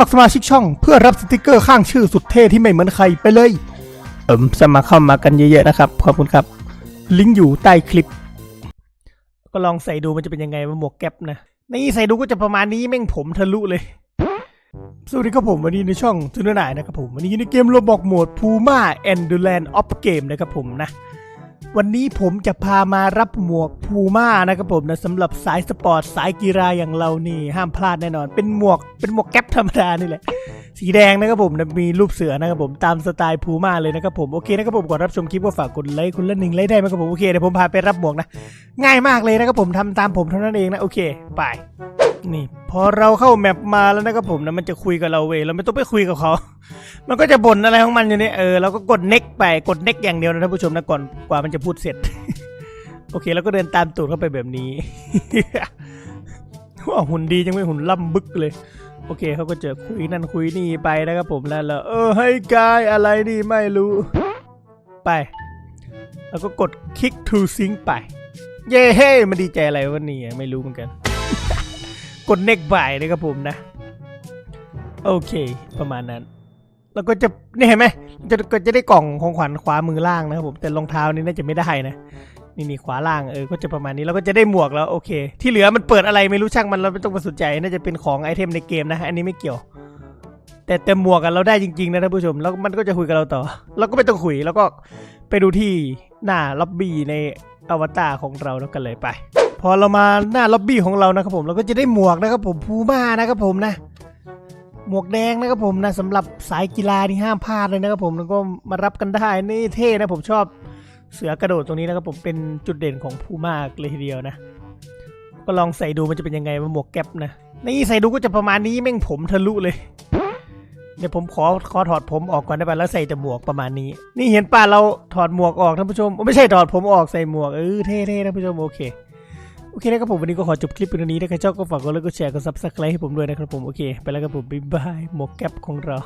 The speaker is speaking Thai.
มัครสมาชิกช่องเพื่อรับสติกเกอร์ข้างชื่อสุดเท่ที่ไม่เหมือนใครไปเลย เอิมสมัครเข้ามากันเยอะๆนะครับ ขอบคุณครับ ลิงก์อยู่ใต้คลิป ก็ลองใส่ดูมันจะเป็นยังไงว่าหมวกแก๊ปนะ นี่ใส่ดูก็จะประมาณนี้แม่งผมทะลุเลย สวัสดีครับผมวันนี้ในช่องจุนนายนะครับผม วันนี้ในเกมโรบอกโหมด Puma and the Land of Game นะครับผมนะ วันนี้ผมจะพามารับหมวกพูม่านะครับผมนะสำหรับสายสปอร์ตสายกีฬาอย่างเรานี่ห้ามพลาดแน่นอน เป็นหมวกเป็นหมวกแก๊ปธรรมดานี่แหละ สีแดงนะครับผมนะมีรูปเสือนะครับผมตามสไตล์พูม่าเลยนะครับผมโอเคนะครับผมก่อนรับชมคลิปก็ฝากกดไลค์คนละหนึ่งไลค์ได้ไหมครับผมโอเคเดี๋ยวผมพาไปรับหมวกนะ ง่ายมากเลยนะครับผมทำตามผมเท่านั้นเองนะโอเคไป นี่ พอเราเข้าแมปมาแล้วนะครับผมนะมันจะคุยกับเราเว้ยเราไม่ต้องไปคุยกับเขา มันก็จะบ่นอะไรของมันอยู่นี่เออเราก็กดเน็กไปกดเน็กอย่างเดียวนะท่านผู้ชมนะก่อนกว่ามันจะพูดเสร็จ โอเคแล้วก็เดินตามตูดเข้าไปแบบนี้ว่าหุ่นดีจังไม่หุ่นล่ำบึกเลย โอเคเขาก็จะคุยนั่นคุยนี่ไปนะครับผมแล้วเออให้กายอะไรนี่ไม่รู้ ไป แล้วก็กด kick to sync ไป เย้เฮ้มันดีใจอะไรวะเนี่ยไม่รู้เหมือนกัน ดเน็กบ่ายนะครับผมนะ โอเคประมาณนั้น แล้วก็จะนี่เห็นไหมจะก็จะได้กล่องของขวัญขวามือล่างนะครับผมแต่รองเท้านี่น่าจะไม่ได้นะนี่นี่ขวาล่างเออก็จะประมาณนี้แล้วก็จะได้หมวกแล้วโอเค ที่เหลือมันเปิดอะไรไม่รู้ช่างมันเราไม่ต้องมาสนใจน่าจะเป็นของไอเทมในเกมนะอันนี้ไม่เกี่ยว แต่แต่หมวกกันเราได้จริงๆนะท่านผู้ชมแล้วมันก็จะคุยกับเราต่อ เราก็ไม่ต้องคุยแล้วก็ไปดูที่หน้าล็อบบี้ในอวตารของเราแล้วกันเลยไป พอเรามาหน้าล็อบบี้ของเรานะครับผมเราก็จะได้หมวกนะครับผมพูม่านะครับผมนะ หมวกแดงนะครับผมนะสำหรับสายกีฬานี่ห้ามพลาดเลยนะครับผมแล้วก็มารับกันได้นี่เท่นะผมชอบเสือกระโดดตรงนี้นะครับผมเป็นจุดเด่นของพูม่าเลยทีเดียวนะ ก็ลองใส่ดูมันจะเป็นยังไงว่าหมวกแก๊ปนะนี่ใส่ดูก็จะประมาณนี้แม่งผมทะลุเลยเดี๋ยวผมขอขอถอดผมออกก่อนได้ป่ะแล้วใส่แต่หมวกประมาณนี้ นี่เห็นป่ะเราถอดหมวกออกท่านผู้ชมโอ้ไม่ใช่ถอดผมออกใส่หมวกเออเท่ๆท่านผู้ชมโอเค โอเคนะครับผมวันนี้ก็ขอจบคลิปเพียงนี้นะครับชอบก็ฝากกดไลค์กดแชร์กดซับสไครต์ให้ผมด้วยนะครับผมโอเค ไปแล้วครับผมบ๊ายบายหมวกแก๊ปของเรา